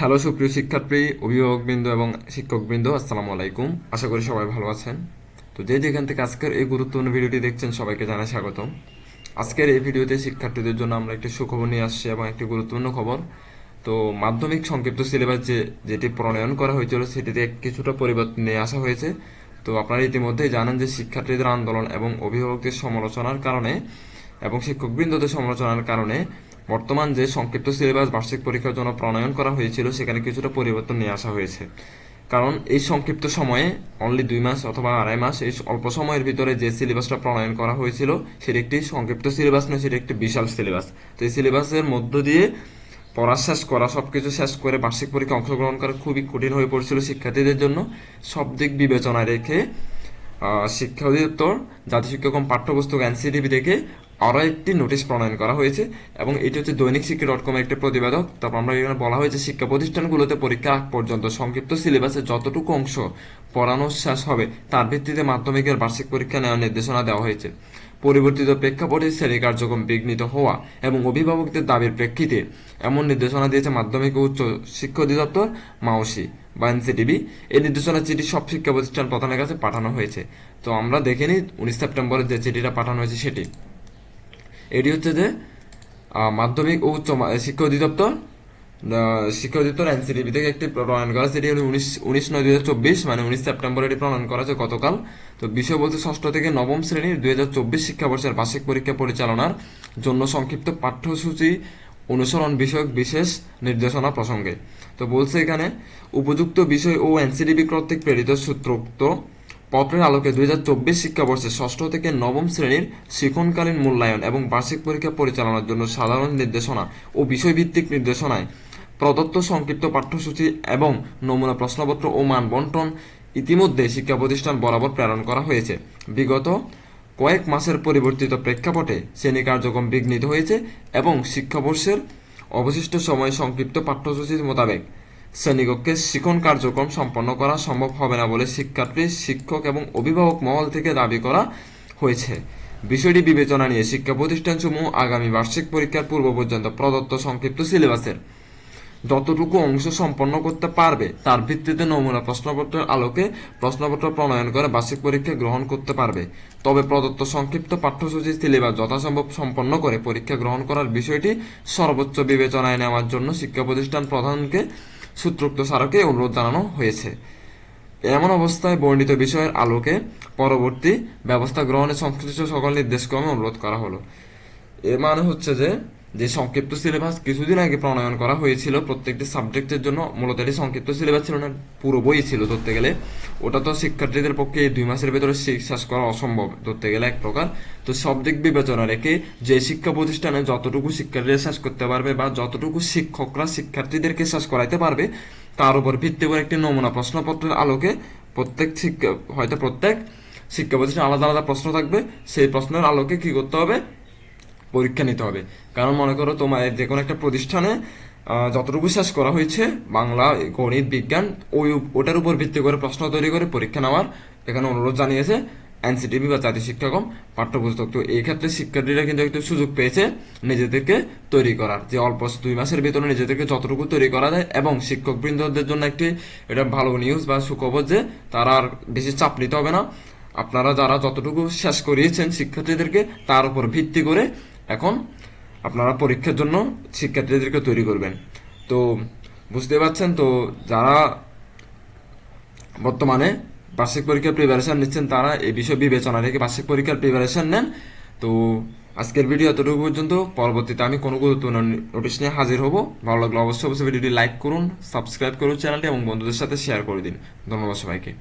Hello, সুপ্রিয় শিক্ষার্থী, অভিভাবকবৃন্দ এবং শিক্ষকবৃন্দ, আসসালামু আলাইকুম। আশা করি সবাই ভালো আছেন। তো যে যেখান থেকে আজকের এই গুরুত্বপূর্ণ ভিডিওটি দেখছেন, সবাইকে জানাই স্বাগতম। আজকের এই ভিডিওতে শিক্ষার্থীদের জন্য আমরা একটি সুখবর নিয়ে আসছি এবং একটি গুরুত্বপূর্ণ খবর। তো মাধ্যমিক সংক্ষিপ্ত সিলেবাস যে, যেটি প্রণয়ন করা হয়েছিল, সেটিতে কিছুটা পরিবর্তন নিয়ে আসা হয়েছে। তো আপনারা ইতিমধ্যেই জানেন যে শিক্ষার্থীদের আন্দোলন এবং অভিভাবকদের সমালোচনার কারণে এবং শিক্ষকবৃন্দদের সমালোচনার কারণে বর্তমান যে সংক্ষিপ্ত সিলেবাস বার্ষিক পরীক্ষার জন্য প্রণয়ন করা হয়েছিল, সেখানে কিছুটা পরিবর্তন নিয়ে আসা হয়েছে। কারণ এই সংক্ষিপ্ত সময়ে অনলি দুই মাস অথবা আড়াই মাস, এই অল্প সময়ের ভিতরে যে সিলেবাসটা প্রণয়ন করা হয়েছিল, সেটি একটি সংক্ষিপ্ত সিলেবাস নয়, সেটি একটি বিশাল সিলেবাস। তো এই সিলেবাসের মধ্য দিয়ে পড়া শেষ করা সব কিছু শেষ করে বার্ষিক পরীক্ষা অংশগ্রহণ করা খুবই কঠিন হয়ে পড়ছিল শিক্ষার্থীদের জন্য। সব দিক বিবেচনায় রেখে শিক্ষা অধিদপ্তর জাতীয় শিক্ষাক্রম পাঠ্যপুস্তক এনসিডিবি থেকে আরও একটি নোটিশ প্রণয়ন করা হয়েছে এবং এটি হচ্ছে দৈনিক শিক্ষা ডট কমের একটি প্রতিবেদক। তারপর আমরা এখানে বলা হয়েছে, শিক্ষা প্রতিষ্ঠানগুলোতে পরীক্ষা আগ পর্যন্ত সংক্ষিপ্ত সিলেবাসে যতটুকু অংশ পড়ানো শেষ হবে, তার ভিত্তিতে মাধ্যমিকের বার্ষিক পরীক্ষা নেওয়ার নির্দেশনা দেওয়া হয়েছে। পরিবর্তিত প্রেক্ষাপটে শ্রেণি কার্যক্রম বিঘ্নিত হওয়া এবং অভিভাবকদের দাবির প্রেক্ষিতে এমন নির্দেশনা দিয়েছে মাধ্যমিক ও উচ্চ শিক্ষা অধিদপ্তর, মাওসি বা এনসিটিভি এই নির্দেশনা চিঠি সব শিক্ষা প্রতিষ্ঠান প্রধানের কাছে পাঠানো হয়েছে। তো আমরা দেখে নিই, উনিশ সেপ্টেম্বরের যে চিঠিটা পাঠানো হয়েছে সেটি। এটি হচ্ছে যে মাধ্যমিক ও উচ্চ শিক্ষা অধিদপ্তর শিক্ষা অধিদপ্তর এনসিটিভি থেকে একটি প্রণয়ন করা সেটি হলো উনিশ উনিশ নয় দুই হাজার চব্বিশ মানে উনিশ সেপ্টেম্বর এটি প্রণয়ন করা হয়েছে গতকাল। তো বিষয় বলতে ষষ্ঠ থেকে নবম শ্রেণির দুই হাজার চব্বিশ শিক্ষাবর্ষের বার্ষিক পরীক্ষা পরিচালনার জন্য সংক্ষিপ্ত পাঠ্যসূচি অনুসরণ বিষয়ক বিশেষ নির্দেশনা প্রসঙ্গে। তো বলছে এখানে, উপযুক্ত বিষয় ও এনসিডিবি কর্তৃক প্রেরিত সূত্রোক্ত পত্রের আলোকে দুই হাজার চব্বিশ শিক্ষাবর্ষে ষষ্ঠ থেকে নবম শ্রেণির শিক্ষণকালীন মূল্যায়ন এবং বার্ষিক পরীক্ষা পরিচালনার জন্য সাধারণ নির্দেশনা ও বিষয়ভিত্তিক নির্দেশনায় প্রদত্ত সংক্ষিপ্ত পাঠ্যসূচি এবং নমুনা প্রশ্নপত্র ও মান বন্টন ইতিমধ্যে শিক্ষা প্রতিষ্ঠান বরাবর প্রেরণ করা হয়েছে। বিগত কয়েক মাসের পরিবর্তিত প্রেক্ষাপটে শ্রেণি কার্যক্রম বিঘ্নিত হয়েছে এবং শিক্ষাবর্ষের অবশিষ্ট সময় সংক্ষিপ্ত পাঠ্যসূচির মোতাবেক শ্রেণীকক্ষে শিক্ষণ কার্যক্রম সম্পন্ন করা সম্ভব হবে না বলে শিক্ষার্থী, শিক্ষক এবং অভিভাবক মহল থেকে দাবি করা হয়েছে। বিষয়টি বিবেচনা নিয়ে শিক্ষা প্রতিষ্ঠানসমূহ আগামী বার্ষিক পরীক্ষার পূর্ব পর্যন্ত প্রদত্ত সংক্ষিপ্ত সিলেবাসের যতটুকু অংশ সম্পন্ন করতে পারবে, তার ভিত্তিতে নমুনা প্রশ্নপত্রের আলোকে প্রশ্নপত্র প্রণয়ন করে বার্ষিক পরীক্ষা গ্রহণ করতে পারবে। তবে প্রদত্ত সংক্ষিপ্ত পাঠ্যসূচি সিলেবাস যথাসম্ভব সম্পন্ন করে পরীক্ষা গ্রহণ করার বিষয়টি সর্বোচ্চ বিবেচনায় নেওয়ার জন্য শিক্ষা প্রতিষ্ঠান প্রধানকে সূত্রোক্ত স্মারকে অনুরোধ জানানো হয়েছে। এমন অবস্থায় বর্ণিত বিষয়ের আলোকে পরবর্তী ব্যবস্থা গ্রহণে সংশ্লিষ্ট সকল নির্দেশক্রমে অনুরোধ করা হলো। এর মানে হচ্ছে যে যে সংক্ষিপ্ত সিলেবাস কিছুদিন আগে প্রণয়ন করা হয়েছিল, প্রত্যেকটি সাবজেক্টের জন্য মূলত এটি সংক্ষিপ্ত সিলেবাস ছিল না, পুরো বই ছিল ধরতে গেলে। ওটা তো শিক্ষার্থীদের পক্ষে এই দুই মাসের ভেতরে শেষ করা অসম্ভব ধরতে গেলে এক প্রকার। তো সব দিক বিবেচনা রেখে যে শিক্ষা প্রতিষ্ঠানে যতটুকু শিক্ষার্থীরা শেষ করতে পারবে বা যতটুকু শিক্ষকরা শিক্ষার্থীদেরকে শেষ করাইতে পারবে, তার উপর ভিত্তি করে একটি নমুনা প্রশ্নপত্রের আলোকে প্রত্যেক শিক্ষা, হয়তো প্রত্যেক শিক্ষা প্রতিষ্ঠানে আলাদা আলাদা প্রশ্ন থাকবে, সেই প্রশ্নের আলোকে কি করতে হবে? পরীক্ষা নিতে হবে। কারণ মনে করো তোমার যে কোনো একটা প্রতিষ্ঠানে যতটুকু শেষ করা হয়েছে, বাংলা, গণিত, বিজ্ঞান, ওই ওটার উপর ভিত্তি করে প্রশ্ন তৈরি করে পরীক্ষা নেওয়ার এখানে অনুরোধ জানিয়েছে এনসিটিভি বা জাতীয় শিক্ষাক্রম পাঠ্যপুস্তক। তো এই ক্ষেত্রে শিক্ষার্থীরা কিন্তু একটু সুযোগ পেয়েছে নিজেদেরকে তৈরি করার যে অল্প দুই মাসের ভিতরে নিজেদেরকে যতটুকু তৈরি করা যায় এবং শিক্ষকবৃন্দদের জন্য একটি এটা ভালো নিউজ বা সুখবর যে তারা আর বেশি চাপ নিতে হবে না। আপনারা যারা যতটুকু শেষ করিয়েছেন শিক্ষার্থীদেরকে তার উপর ভিত্তি করে এখন আপনারা পরীক্ষার জন্য শিক্ষার্থীদেরকে তৈরি করবেন। তো বুঝতে পারছেন তো, যারা বর্তমানে বার্ষিক পরীক্ষার প্রিপারেশন নিচ্ছেন, তারা এই বিষয় বিবেচনা রেখে বার্ষিক পরীক্ষার প্রিপারেশন নেন। তো আজকের ভিডিও এতটুকু পর্যন্ত। পরবর্তীতে আমি কোনো গুরুত্বপূর্ণ নোটিশ নিয়ে হাজির হব। ভালো লাগলে অবশ্যই অবশ্যই ভিডিওটি লাইক করুন সাবস্ক্রাইব করুন চ্যানেলটি এবং বন্ধুদের সাথে শেয়ার করে দিন। ধন্যবাদ সবাইকে।